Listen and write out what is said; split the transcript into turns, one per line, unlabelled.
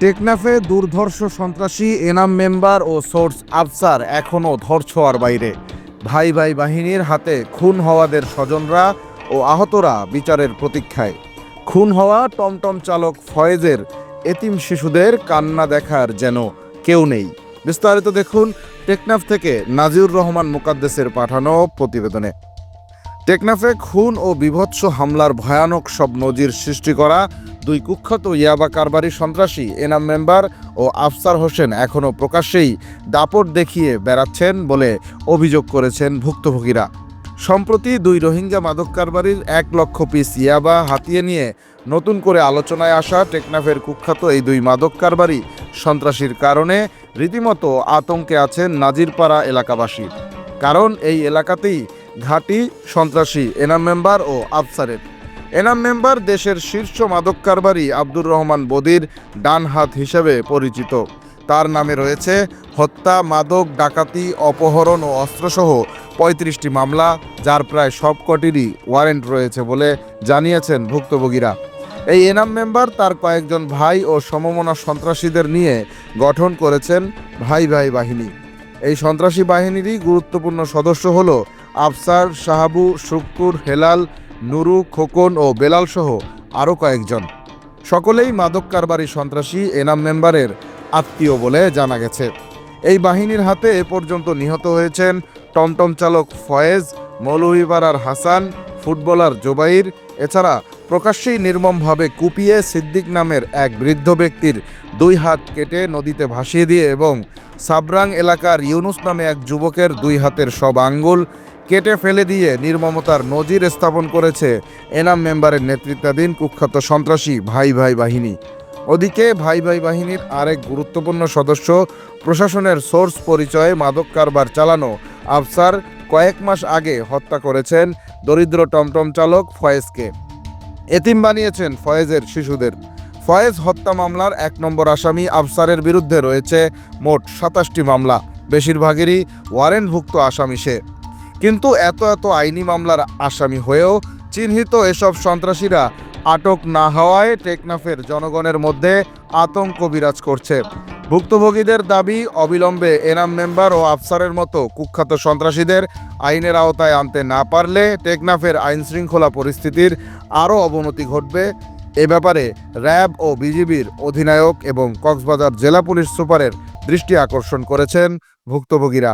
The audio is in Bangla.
টেকনাফে দুর্ধর্ষ সন্ত্রাসী, এনাম মেম্বার ও সোর্স আফসার এখনও ধরছোয়ার বাইরে। ভাই ভাই বাহিনীর হাতে খুন হওয়াদের স্বজনরা ও আহতরা বিচারের প্রতীক্ষায়। খুন হওয়া টমটম চালক ফয়েজের এতিম শিশুদের কান্না দেখার যেন কেউ নেই। বিস্তারিত দেখুন টেকনাফ থেকে নাজিউর রহমান মুকাদ্দেসের পাঠানো প্রতিবেদনে। টেকনাফে খুন ও বিভৎস হামলার ভয়ানক সব নজির সৃষ্টি করা দুই কুখ্যাত ইয়াবা কারবারি সন্ত্রাসী, এনাম মেম্বার ও আফসার হোসেন এখনও প্রকাশ্যেই দাপট দেখিয়ে বেড়াচ্ছেন বলে অভিযোগ করেছেন ভুক্তভোগীরা। সম্প্রতি দুই রোহিঙ্গা মাদক কারবারির এক লক্ষ পিস ইয়াবা হাতিয়ে নিয়ে নতুন করে আলোচনায় আসা টেকনাফের কুখ্যাত এই দুই মাদক কারবারি সন্ত্রাসীর কারণে রীতিমতো আতঙ্কে আছেন নাজিরপাড়া এলাকাবাসী। কারণ এই এলাকাতেই ঘাঁটি, সন্ত্রাসী, এনাম মেম্বার ও আফসারের। এনাম মেম্বার দেশের শীর্ষ মাদক কারবারি আব্দুর রহমান বদির ডান হাত হিসেবে পরিচিত। তার নামে রয়েছে হত্যা, মাদক, ডাকাতি, অপহরণ ও অস্ত্রসহ পঁয়ত্রিশটি মামলা, যার প্রায় সবকটিরই ওয়ারেন্ট রয়েছে বলে জানিয়েছেন ভুক্তভোগীরা। এই এনাম মেম্বার তার কয়েকজন ভাই ও সমমনা সন্ত্রাসীদের নিয়ে গঠন করেছেন ভাই ভাই বাহিনী। এই সন্ত্রাসী বাহিনীরই গুরুত্বপূর্ণ সদস্য হল আফসার, শাহাবু, শুক্কুর, হেলাল, নুরু, খোকন ও বেলাল সহ আরও কয়েকজন। সকলেই মাদক কারবারি সন্ত্রাসী, এনাম মেম্বারের আত্মীয় বলে জানা গেছে। এই বাহিনীর হাতে এ পর্যন্ত নিহত হয়েছেন টমটম চালক ফয়েজ, মৌলভীপাড়ার হাসান, ফুটবলার জোবাইর, এছাড়া প্রকাশ্যেই নির্মমভাবে কুপিয়ে সিদ্দিক নামের এক বৃদ্ধ ব্যক্তির দুই হাত কেটে নদীতে ভাসিয়ে দিয়ে এবং সাবরাং এলাকার ইউনুস নামে এক যুবকের দুই হাতের সব আঙ্গুল কেটে ফেলে দিয়ে নির্মমতার নজির স্থাপন করেছে এনাম মেম্বারের নেতৃত্বাধীন কুখ্যাত সন্ত্রাসী ভাই ভাই বাহিনী। ওদিকে ভাই ভাই বাহিনীর আরেক গুরুত্বপূর্ণ সদস্য প্রশাসনের সোর্স পরিচয়ে মাদক কারবার চালানো আফসার কয়েক মাস আগে হত্যা করেছেন দরিদ্র টমটম চালক ফয়েজকে। এতিম বানিয়েছেন ফয়েজের শিশুদের। ফয়েজ হত্যা মামলার এক নম্বর আসামি আফসারের বিরুদ্ধে রয়েছে মোট সাতাশটি মামলা। বেশিরভাগেরই ওয়ারেন্টভুক্ত আসামি সে। কিন্তু এত এত আইনি মামলার আসামি হয়েও চিহ্নিত এসব সন্ত্রাসীরা আটক না হওয়ায় টেকনাফের জনগণের মধ্যে আতঙ্ক বিরাজ করছে। ভুক্তভোগীদের দাবি অবিলম্বে এনাম মেম্বার ও আফসারের মতো কুখ্যাত সন্ত্রাসীদের আইনের আওতায় আনতে না পারলে টেকনাফের আইন শৃঙ্খলা পরিস্থিতির আরও অবনতি ঘটবে। এ ব্যাপারে র্যাব ও বিজিবির অধিনায়ক এবং কক্সবাজার জেলা পুলিশ সুপারের দৃষ্টি আকর্ষণ করেছেন ভুক্তভোগীরা।